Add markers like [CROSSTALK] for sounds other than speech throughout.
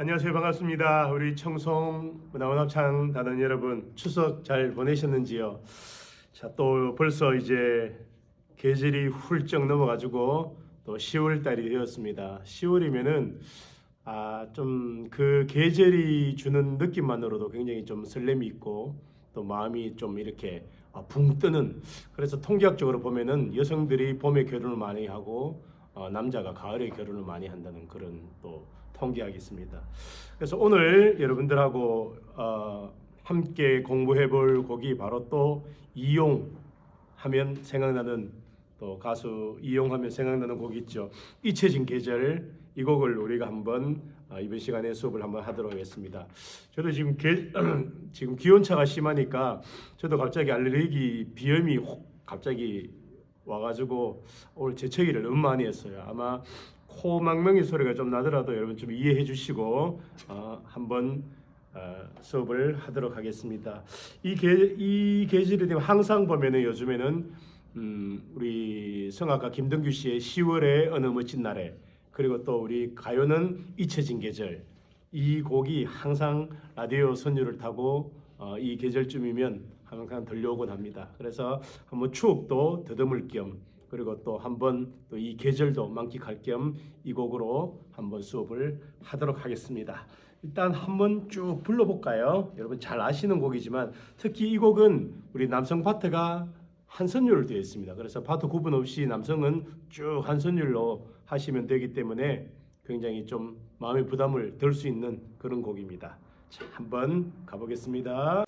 안녕하세요. 반갑습니다. 우리 청송 문화원합창 단원 여러분 추석 잘 보내셨는지요? 자, 또 벌써 이제 계절이 훌쩍 넘어가지고 또 10월 달이 되었습니다. 10월이면은 아, 좀 그 계절이 주는 느낌만으로도 굉장히 좀 설렘이 있고 또 마음이 좀 이렇게 아, 붕 뜨는 그래서 통계학적으로 보면은 여성들이 봄에 결혼을 많이 하고 어, 남자가 가을에 결혼을 많이 한다는 그런 또 통계학이 있습니다. 그래서 오늘 여러분들하고 어, 함께 공부해 볼 곡이 바로 또 이용 하면 생각나는 또 가수 이용하면 생각나는 곡이 있죠. 잊혀진 계절 이 곡을 우리가 한번 어, 이번 시간에 수업을 한번 하도록 하겠습니다. 저도 지금 게, [CLEARS THROAT] 지금 기온차가 심하니까 저도 갑자기 알레르기 비염이 혹 갑자기 와가지고 오늘 재채기를 너무 많이 했어요. 아마 코 망명이 소리가 좀 나더라도 여러분 좀 이해해 주시고 어, 한번 어, 수업을 하도록 하겠습니다. 이, 계, 이 계절이 항상 보면은 요즘에는 음, 우리 성악가 김동규 씨의 10월의 어느 멋진 날에 그리고 또 우리 가요는 잊혀진 계절 이 곡이 항상 라디오 선율을 타고 어, 이 계절쯤이면 항상 들려오곤 합니다. 그래서 한번 추억도 더듬을 겸 그리고 또 한번 또 이 계절도 만끽할 겸 이 곡으로 한번 수업을 하도록 하겠습니다. 일단 한번 쭉 불러볼까요? 여러분 잘 아시는 곡이지만 특히 이 곡은 우리 남성 파트가 한 선율로 되어 있습니다. 그래서 파트 구분 없이 남성은 쭉 한 선율로 하시면 되기 때문에 굉장히 좀 마음의 부담을 덜 수 있는 그런 곡입니다. 자, 한번 가보겠습니다.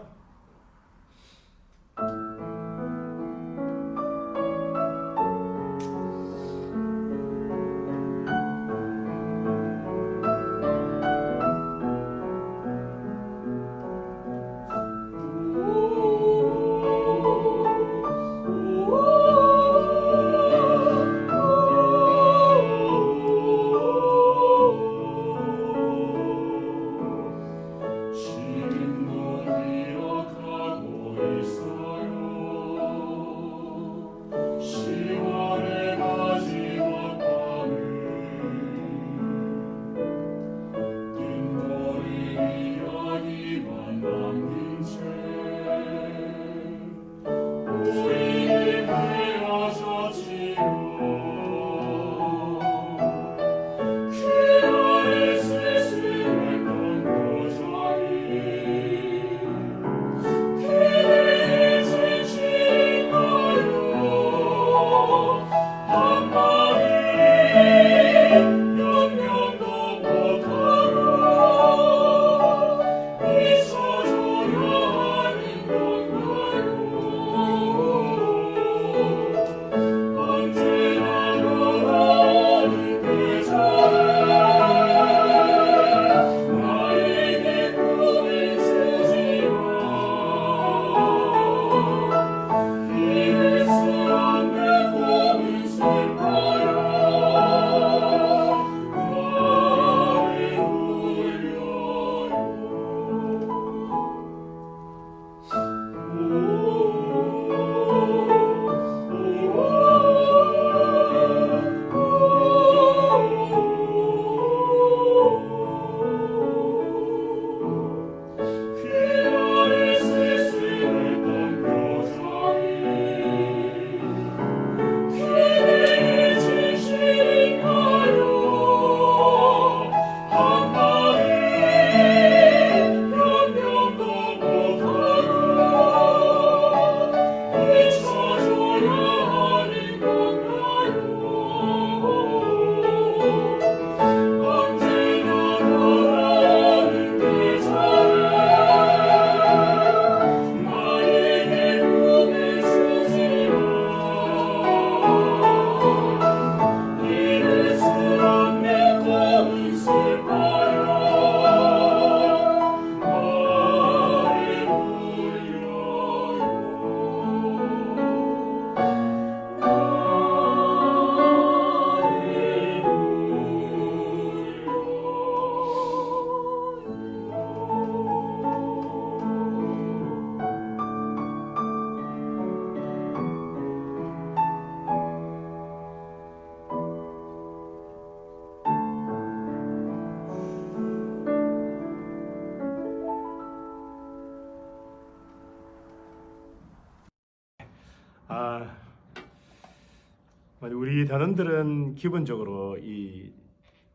단원들은 기본적으로 이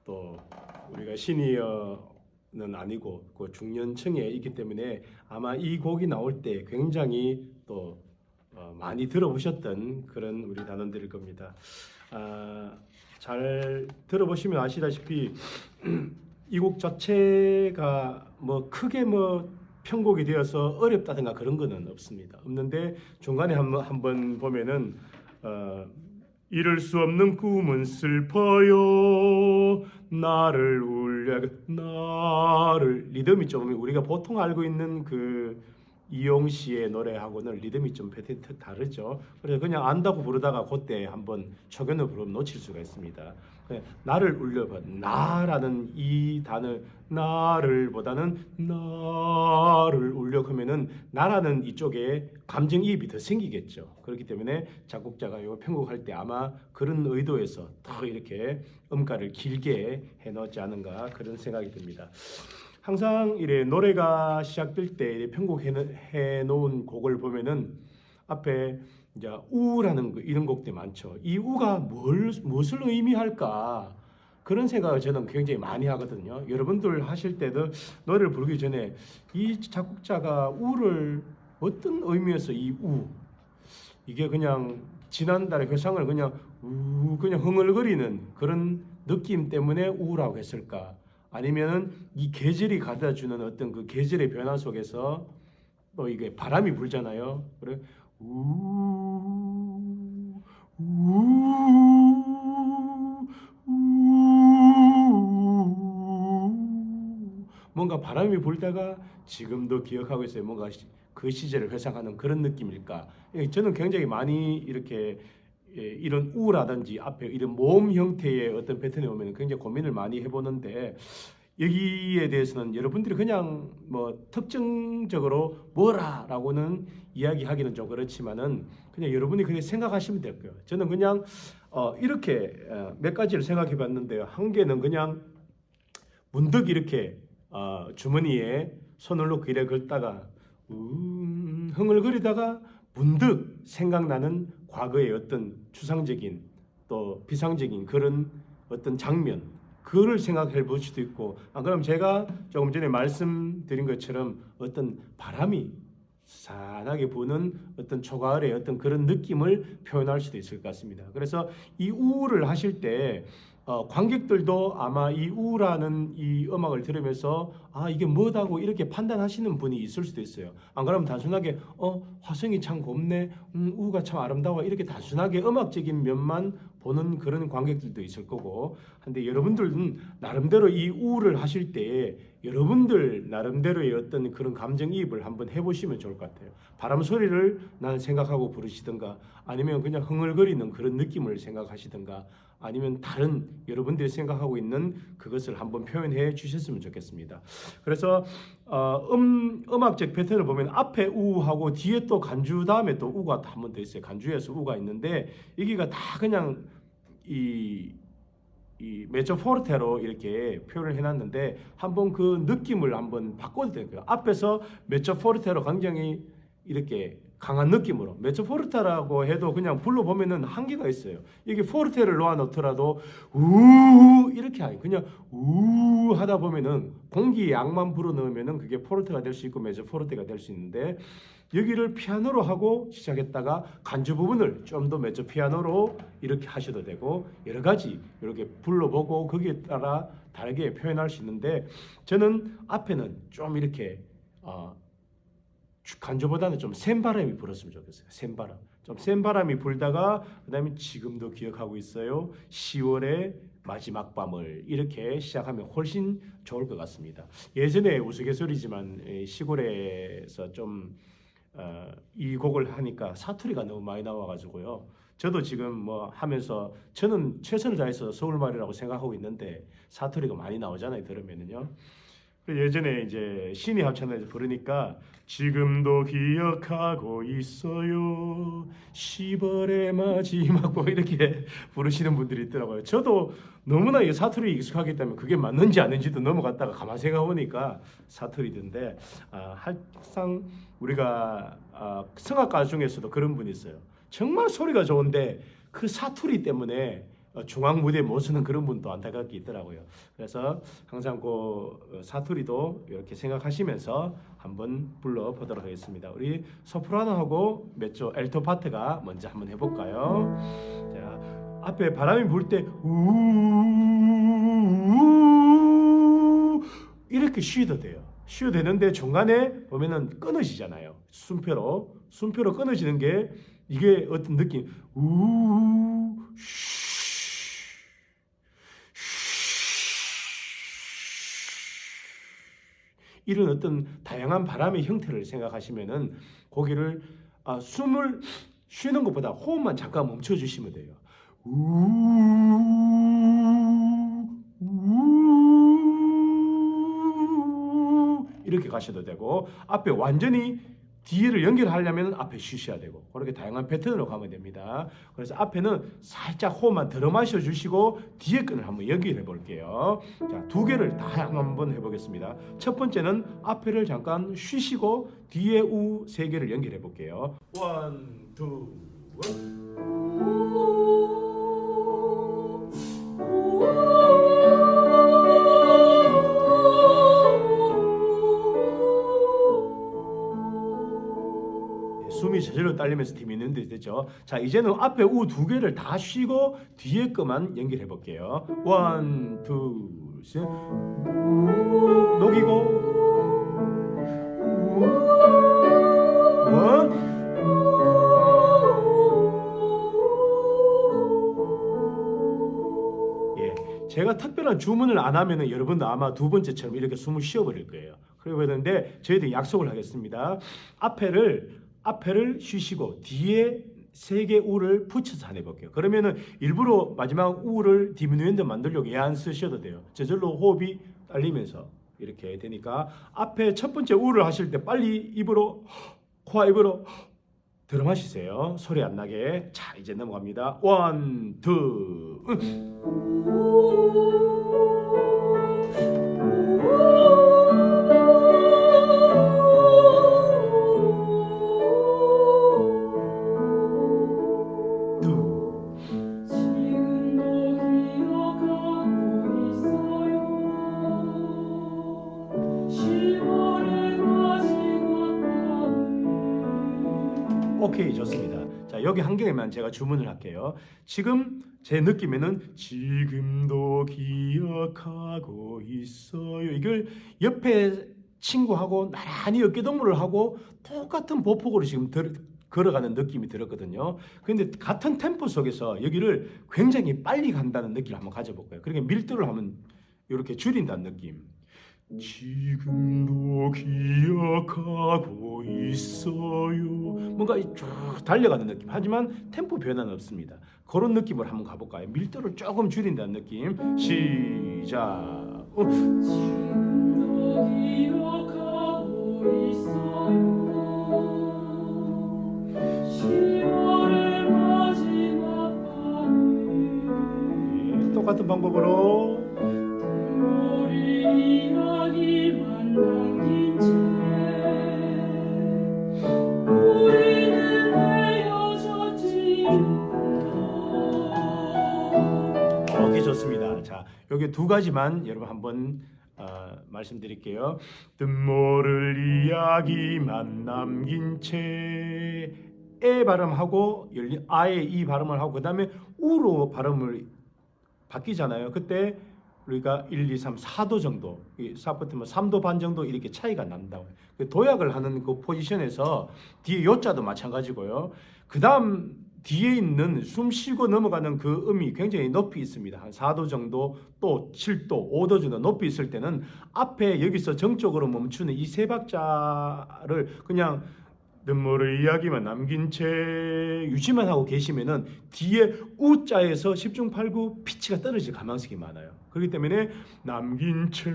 또 우리가 시니어는 아니고 그 중년층에 있기 때문에 아마 이 곡이 나올 때 굉장히 또 어, 많이 들어보셨던 그런 우리 단원들일 겁니다. 아, 잘 들어보시면 아시다시피 [CLEARS THROAT] 이 곡 자체가 뭐 크게 뭐 편곡이 되어서 어렵다든가 그런 거는 없습니다. 없는데 중간에 한번 한번 보면은 어, 이룰 수 없는 꿈은 슬퍼요. 나를 울려 나를. 리듬이 좀 우리가 보통 알고 있는 그 이용 씨의 노래하고는 리듬이 좀 배트 다르죠. 그래서 그냥 안다고 부르다가 그때 한번 초견을 부르면 놓칠 수가 있습니다. 그냥 나를 울려봐 나라는 이 나를 보다는 나를 울려 그러면은 나라는 이쪽에 감정이입이 더 생기겠죠. 그렇기 때문에 작곡자가 요 편곡할 때 아마 그런 의도에서 더 이렇게 음가를 길게 해놓지 않은가 그런 생각이 듭니다. 항상 이래 노래가 시작될 때 편곡해 놓은 곡을 보면은 앞에 이제 우라는 거, 이런 곡들 많죠. 이 우가 뭘 무엇을 의미할까? 그런 생각을 저는 굉장히 많이 하거든요. 여러분들 하실 때도 노래를 부르기 전에 이 작곡자가 우를 어떤 의미에서 이 우, 이게 그냥 지난달에 회상을 그냥 우 그냥 흥얼거리는 그런 느낌 때문에 우라고 했을까? 아니면은 이 계절이 가져다 주는 어떤 그 계절의 변화 속에서 또 이게 바람이 불잖아요. 그래 우, 우, 우. 뭔가 바람이 불다가 지금도 기억하고 있어요. 뭔가 시- 그 시절을 회상하는 그런 느낌일까? 예, 저는 굉장히 많이 이렇게 예, 이런 우라든지 앞에 이런 모음 형태의 어떤 패턴이 오면 굉장히 고민을 많이 해보는데 여기에 대해서는 여러분들이 그냥 뭐 특정적으로 뭐라라고는 이야기하기는 좀 그렇지만은 그냥 여러분이 그냥 생각하시면 될 거예요. 저는 그냥 어 이렇게 어, 몇 가지를 생각해 봤는데요. 한 개는 그냥 문득 이렇게 어 주머니에 손을 놓고 이래 긁다가 음, 흥얼거리다가 문득 생각나는 과거의 어떤 추상적인 또 비상적인 그런 어떤 장면 그거를 생각해 볼 수도 있고 아 그럼 제가 조금 전에 말씀드린 것처럼 어떤 바람이 산하게 부는 어떤 초가을의 어떤 그런 느낌을 표현할 수도 있을 것 같습니다. 그래서 이 우를 하실 때 어, 관객들도 아마 이 우라는 이 음악을 들으면서 아 이게 뭐다고 이렇게 판단하시는 분이 있을 수도 있어요. 안 그러면 단순하게 어 화성이 참 곱네, 음, 우가 참 아름다워 이렇게 단순하게 음악적인 면만 보는 그런 관객들도 있을 거고. 근데 여러분들은 나름대로 이 우를 하실 때 여러분들 나름대로의 어떤 그런 감정이입을 한번 해보시면 좋을 것 같아요. 바람 소리를 나는 생각하고 부르시든가 아니면 그냥 흥얼거리는 그런 느낌을 생각하시든가 아니면 다른 여러분들이 생각하고 있는 그것을 한번 표현해 주셨으면 좋겠습니다. 그래서 어, 음 음악적 패턴을 보면 앞에 우하고 뒤에 또 간주 다음에 또 우가 한번 더 있어요. 간주에서 우가 있는데 여기가 다 그냥 이 이 메조 포르테로 이렇게 표현을 해놨는데 한번 그 느낌을 한번 바꿔도 될 거예요. 앞에서 메조 포르테로 굉장히 이렇게 강한 느낌으로 메조 포르테라고 해도 그냥 불러보면은 한계가 있어요. 이게 포르테를 놓아 놓더라도 우 이렇게 아니 그냥 우 하다 보면은 공기 양만 불어 넣으면은 그게 포르테가 될 수 있고 메조 포르테가 될 수 있는데 여기를 피아노로 하고 시작했다가 간주 부분을 좀 더 메조 피아노로 이렇게 하셔도 되고 여러 가지 이렇게 불러보고 거기에 따라 다르게 표현할 수 있는데 저는 앞에는 좀 이렇게 어, 간주보다는 좀 센 바람이 불었으면 좋겠어요. 센 바람. 좀 센 바람이 불다가 그다음에 지금도 기억하고 있어요. 10월의 마지막 밤을 이렇게 시작하면 훨씬 좋을 것 같습니다. 예전에 우스갯소리지만 에, 시골에서 좀 어, 이 곡을 하니까 사투리가 너무 많이 나와가지고요. 저도 지금 뭐 하면서 저는 최선을 다해서 서울말이라고 생각하고 있는데 사투리가 많이 나오잖아요. 들으면은요. 그 예전에 이제 신이 합창단에서 부르니까 지금도 기억하고 있어요. 10월의 마지막 뭐 이렇게 부르시는 분들이 있더라고요. 저도 너무나 이 사투리 익숙하기 때문에 그게 맞는지 아닌지도 넘어갔다가 가만 생각해 보니까 사투리던데 아, 항상 우리가 아, 성악가 중에서도 그런 분이 있어요. 정말 소리가 좋은데 그 사투리 때문에 어, 중앙 무대에 못 서는 그런 분도 안타깝게 있더라고요. 그래서 항상 그 어, 사투리도 이렇게 생각하시면서 한번 불러 보도록 하겠습니다. 우리 소프라노하고 메조 엘토 파트가 먼저 한번 해볼까요? 자, 앞에 바람이 불 때 우 이렇게 쉬어도 돼요. 쉬어도 되는데 중간에 보면은 끊어지잖아요. 순표로 순표로 끊어지는 게 이게 어떤 느낌 우 쉬, 이런 어떤 다양한 바람의 형태를 생각하시면은 고기를 아, 숨을 쉬는 것보다 호흡만 잠깐 멈춰 주시면 돼요. 이렇게 가셔도 되고 앞에 완전히 뒤를 연결하려면 앞에 쉬셔야 되고 그렇게 다양한 패턴으로 가면 됩니다. 그래서 앞에는 살짝 호흡만 들어 마셔 주시고 뒤에 끈을 한번 연결해 볼게요. 자, 두 개를 다 한번 해 보겠습니다. 첫 번째는 앞에를 잠깐 쉬시고 뒤에 우 세 개를 연결해 볼게요. 원, 투, 원. 숨이 저절로 딸리면서 팀이 있는데 됐죠. 자 이제는 앞에 우 두 개를 다 쉬고 뒤에 거만 연결해 볼게요. 원, 투, 셋. 우, 녹이고 우, 원. 예, 제가 특별한 주문을 안 하면은 여러분도 아마 두 번째처럼 이렇게 숨을 쉬어버릴 거예요. 그리고 그런데 저희들이 약속을 하겠습니다. 앞에를 앞에를 쉬시고 뒤에 세 개 우를 붙여서 안 해볼게요. 그러면은 일부러 마지막 우를 디미누엔드 만들려고 얘 안 쓰셔도 돼요. 저절로 호흡이 딸리면서 이렇게 되니까 앞에 첫 번째 우를 하실 때 빨리 입으로 코와 입으로 들어 마시세요. 소리 안 나게. 자, 이제 넘어갑니다. 원. 투. 자 여기 한 개만 제가 주문을 할게요. 지금 제 느낌에는 지금도 기억하고 있어요. 이걸 옆에 친구하고 나란히 어깨동무를 하고 똑같은 보폭으로 지금 들, 걸어가는 느낌이 들었거든요. 그런데 같은 템포 속에서 여기를 굉장히 빨리 간다는 느낌을 한번 가져볼까요? 그러니까 밀도를 한번 이렇게 줄인다는 느낌. 지금도 기억하고 있어요. 뭔가 쭉 달려가는 느낌. 하지만 템포 변화는 없습니다. 그런 느낌으로 한번 가볼까요? 밀도를 조금 줄인다는 느낌. 시작. 어, 지금도 기억하고 있어요 10월의 마지막 밤 예, 똑같은 방법으로. 두 가지만 여러분 한번 어, 말씀드릴게요. 뜻모를 이야기만 남긴 채 에 발음하고 열리 아의 이 발음을 하고 그다음에 우로 발음을 바뀌잖아요. 그때 우리가 1, 2, 3, 4도 정도, 4부터면 3도 반 정도 이렇게 차이가 난다고. 그 도약을 하는 그 포지션에서 뒤에 요자도 마찬가지고요. 그 다음 뒤에 있는 숨 쉬고 넘어가는 그 음이 굉장히 높이 있습니다. 한 4도 정도, 또 7도, 5도 정도 높이 있을 때는 앞에 여기서 정적으로 멈추는 이 세 박자를 그냥 눈물의 이야기만 남긴 채 유지만 하고 계시면은 뒤에 우자에서 10중 8구 피치가 떨어질 가능성이 많아요. 그렇기 때문에 남긴 채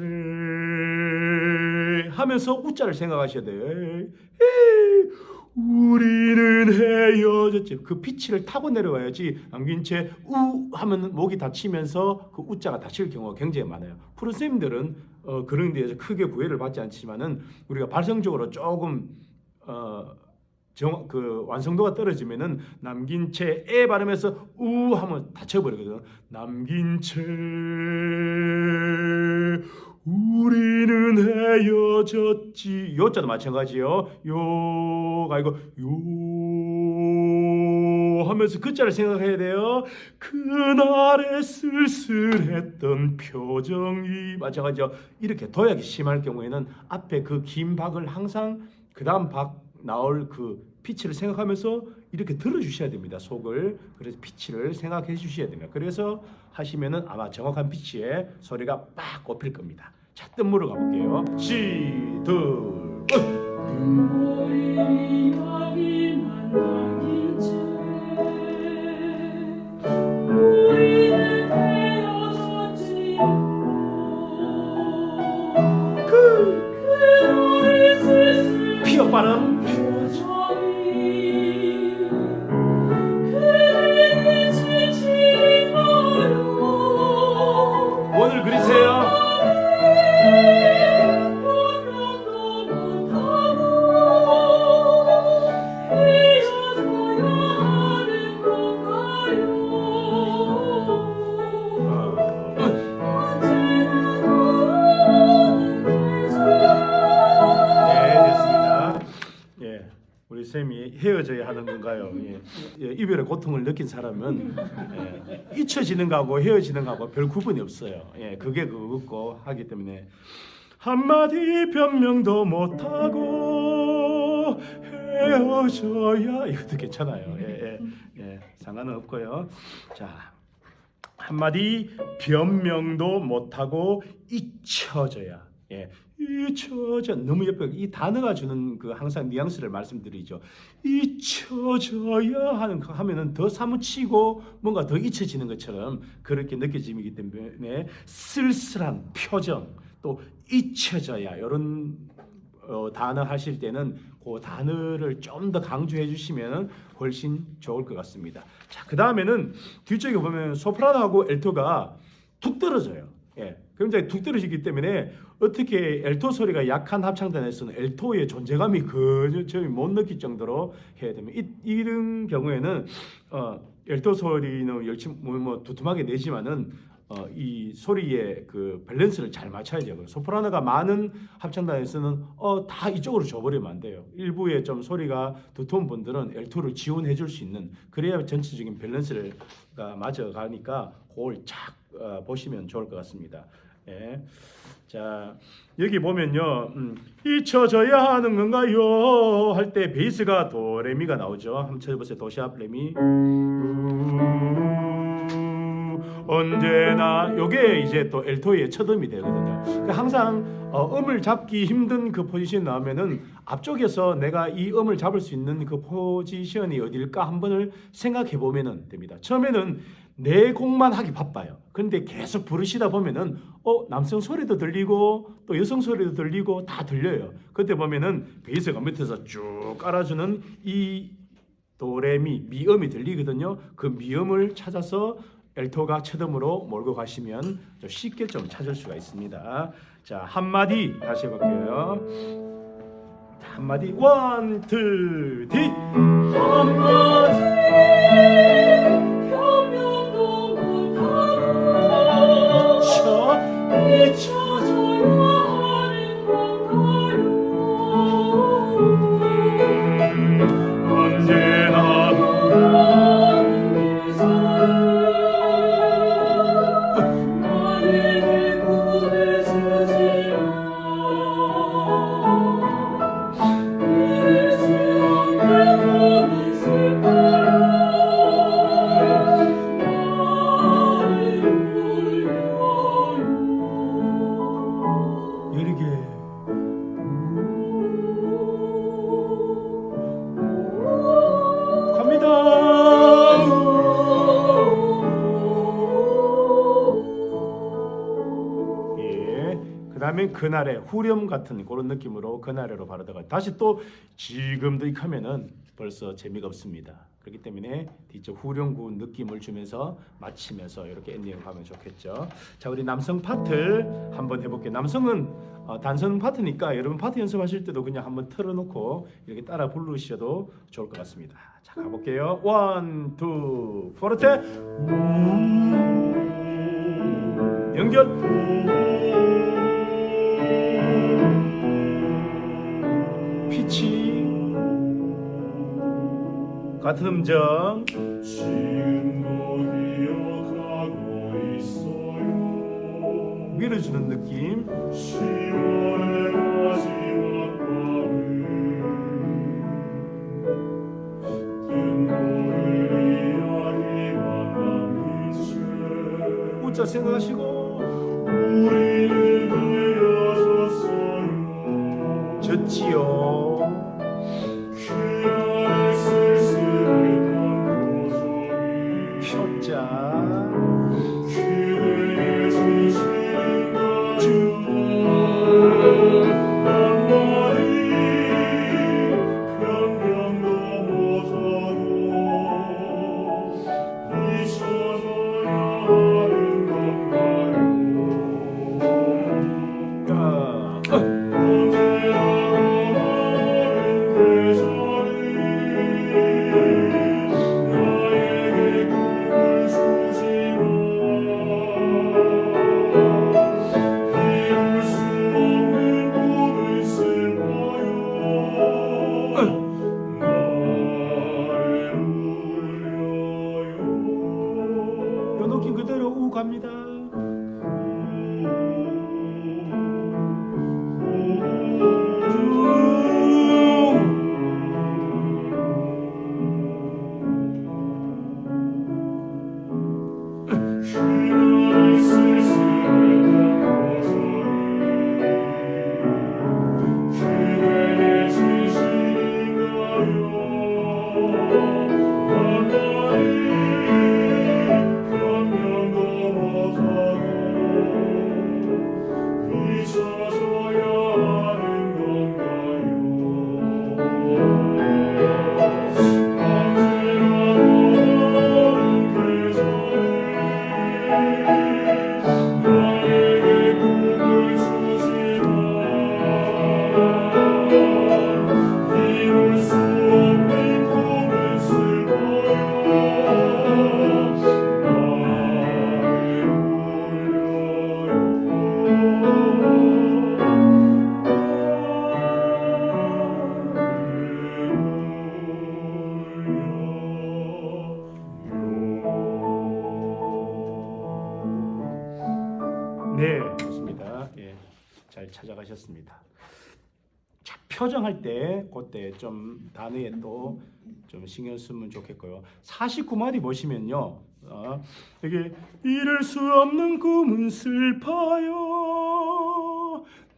하면서 우자를 생각하셔야 돼요. 에이, 에이, 우리는 헤어졌지. 그 피치를 타고 내려와야지 남긴 채 우 하면 목이 다치면서 그 우자가 다칠 경우가 굉장히 많아요. 프로 선생님들은 어, 그런 데에서 크게 구애를 받지 않지만은 우리가 발성적으로 조금 어, 정, 그 완성도가 떨어지면은 남긴 채 에 발음해서 우 하면 다쳐버리거든. 남긴 채 우리는 헤어졌지. 요자도 마찬가지요. 요가 아니고 요 하면서 그 자를 생각해야 돼요. 그날의 쓸쓸했던 표정이 마찬가지죠. 이렇게 도약이 심할 경우에는 앞에 그 긴 박을 항상 그 다음 박 나올 그 피치를 생각하면서 이렇게 들어주셔야 됩니다. 속을 그래서 피치를 생각해 주셔야 됩니다. 그래서 하시면은 아마 정확한 피치에 소리가 빡 꼽힐 겁니다. 자, 뜬무로 가볼게요. 시, 둘, 그 피어 발음. 원을 그리세 고통을 느낀 사람은 예, 잊혀지는 거하고 헤어지는 거하고 별 구분이 없어요. 예, 그게 그거고 하기 때문에 한마디 변명도 못하고 헤어져야 이것도 괜찮아요. 예, 예, 예, 상관은 없고요. 자. 한마디 변명도 못하고 잊혀져야 예 잊혀져 너무 예뻐요 이 단어가 주는 그 항상 뉘앙스를 말씀드리죠 잊혀져야 하는 거 하면은 더 사무치고 뭔가 더 잊혀지는 것처럼 그렇게 느껴짐이기 때문에 쓸쓸한 표정 또 잊혀져야 이런 어, 단어 하실 때는 그 단어를 좀 더 강조해 주시면 훨씬 좋을 것 같습니다. 자, 그 다음에는 뒤쪽에 보면 소프라노하고 엘토가 툭 떨어져요. 예, 굉장히 툭 떨어지기 때문에 어떻게 엘토 소리가 약한 합창단에서는 엘토의 존재감이 거의 못 느낄 정도로 해야 됩니다. 이, 이런 경우에는 어, 엘토 소리는 열심히 뭐, 뭐 두툼하게 내지만은 어, 이 소리의 그 밸런스를 잘 맞춰야 돼요. 소프라노가 많은 합창단에서는 어, 다 이쪽으로 줘버리면 안 돼요. 일부에 좀 소리가 두터운 분들은 L2를 지원해 줄 수 있는 그래야 전체적인 밸런스를 가 맞아가니까 그걸 착 어, 보시면 좋을 것 같습니다. 예. 자 여기 보면요. 음, 잊혀져야 하는 건가요? 할 때 베이스가 도레미가 나오죠. 한번 쳐보세요. 도시압 레미. 우, 언제나 요게 이제 또 엘토의 첫 음이 되거든요. 그러니까 항상 어, 음을 잡기 힘든 그 포지션 나오면은 앞쪽에서 내가 이 음을 잡을 수 있는 그 포지션이 어딜까 한 번을 생각해 보면은 됩니다. 처음에는 내 곡만 하기 바빠요. 근데 계속 부르시다 보면은 어 남성 소리도 들리고 또 여성 소리도 들리고 다 들려요. 그때 보면은 베이스가 밑에서 쭉 깔아주는 이 도레미 미음이 들리거든요. 그 미음을 찾아서 엘토가 첫음으로 몰고 가시면 좀 쉽게 좀 찾을 수가 있습니다. 자 한마디 다시 해볼게요. 자, 한마디 원, 투, 디 한마디 그날의 후렴 같은 그런 느낌으로 그날에로 들어가. 다시 또 지금도 이 하면은 벌써 재미가 없습니다. 그렇기 때문에 뒤쪽 후렴구 느낌을 주면서 마치면서 이렇게 엔딩을 가면 좋겠죠. 자, 우리 남성 파트 한번 해볼게요. 남성은 어, 단성 파트니까 여러분 파트 연습하실 때도 그냥 한번 틀어놓고 이렇게 따라 부르셔도 좋을 것 같습니다. 자, 가볼게요. 원, 투, 포르테. 연결. 피치. 같은 음정. 밀어주는 느낌. 10월의 마지막 밤을 뜬노를 이야기만 남긴 채 웃자 생각하시고. 요 느낌 그대로 우 갑니다. 자, 표정할 때 그때 좀 단어에 또 좀 신경 쓰면 좋겠고요. 49마디 보시면요. 어, 여기 이룰 수 없는 꿈은 슬퍼요.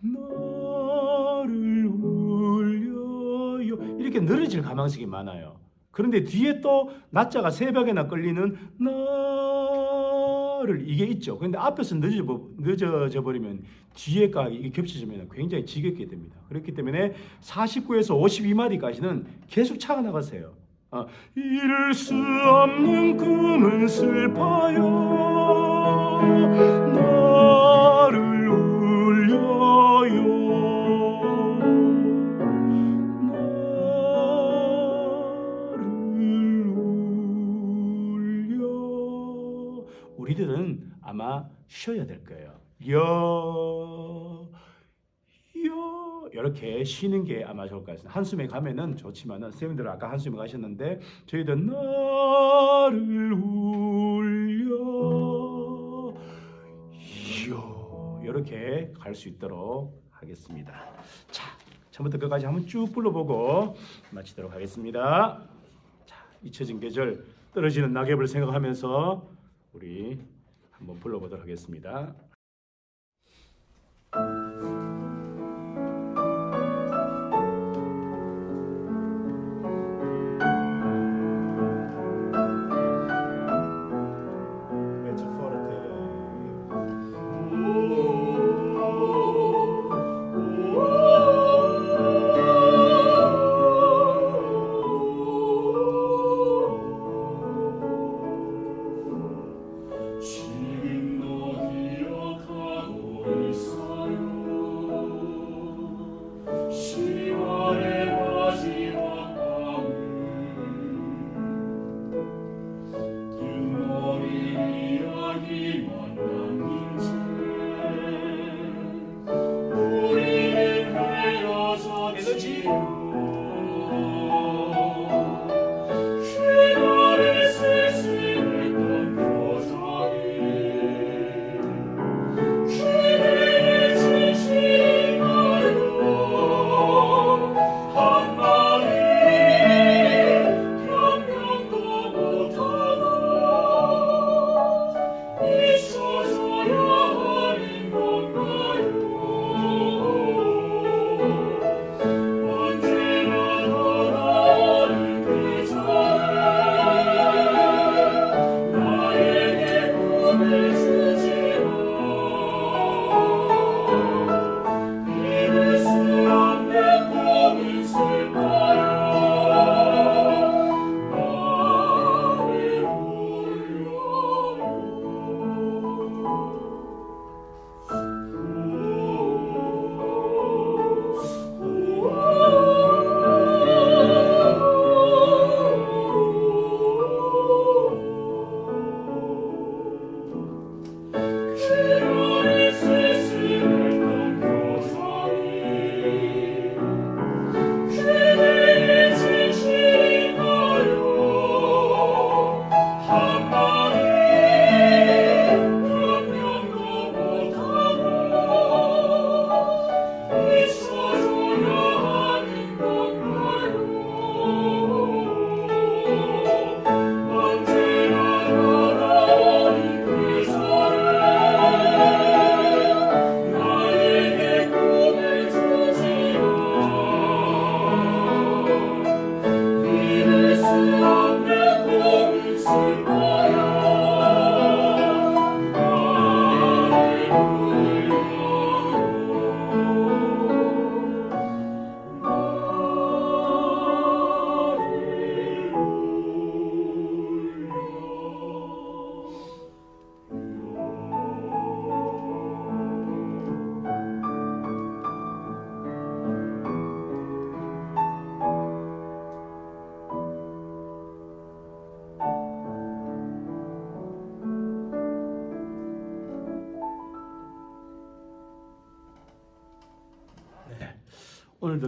너를 울려요. 이렇게 늘어질 가능성이 많아요. 그런데 뒤에 또 낮자가 새벽에나 끌리는 너를 이게 있죠. 그런데 앞에서 늦어져, 버- 늦어져 버리면 뒤에가 이게 겹쳐지면 굉장히 지겹게 됩니다. 그렇기 때문에 49에서 52마디까지는 계속 차가 나가세요. 어, 이룰 수 없는 꿈은 슬퍼요. 쉬어야 될 거예요. 여, 여 이렇게 쉬는 게 아마 좋을 것 같습니다. 한숨에 가면은 좋지만은 선생님들은 아까 한숨에 가셨는데 저희들 나를 울려 여 이렇게 갈 수 있도록 하겠습니다. 자, 처음부터 끝까지 한번 쭉 불러보고 마치도록 하겠습니다. 자, 잊혀진 계절 떨어지는 낙엽을 생각하면서 우리 한번 불러보도록 하겠습니다.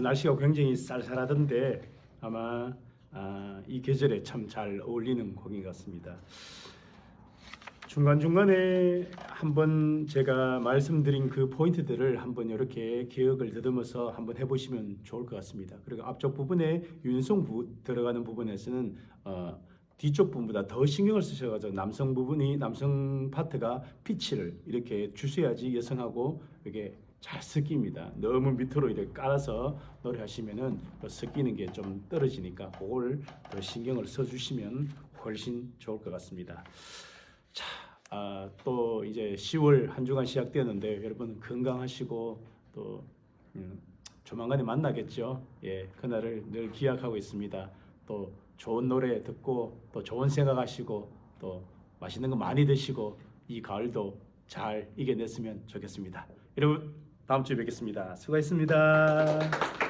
날씨가 굉장히 쌀쌀하던데 아마 아, 이 계절에 참 잘 어울리는 곡인 것 같습니다. 중간 중간에 한번 제가 말씀드린 그 포인트들을 한번 이렇게 기억을 더듬어서 한번 해보시면 좋을 것 같습니다. 그리고 앞쪽 부분에 윤성 부 들어가는 부분에서는 어, 뒤쪽 부분보다 더 신경을 쓰셔가지고 남성 부분이 남성 파트가 피치를 이렇게 주셔야지 여성하고 이게 잘 섞입니다. 너무 밑으로 이렇게 깔아서 노래하시면은 또 섞이는 게 좀 떨어지니까 그걸 더 신경을 써주시면 훨씬 좋을 것 같습니다. 자, 아, 또 이제 10월 한 주간 시작되었는데 여러분 건강하시고 또 음, 조만간에 만나겠죠. 예, 그날을 늘 기약하고 있습니다. 또 좋은 노래 듣고 또 좋은 생각하시고 또 맛있는 거 많이 드시고 이 가을도 잘 이겨냈으면 좋겠습니다. 여러분 다음 주에 뵙겠습니다. 수고했습니다.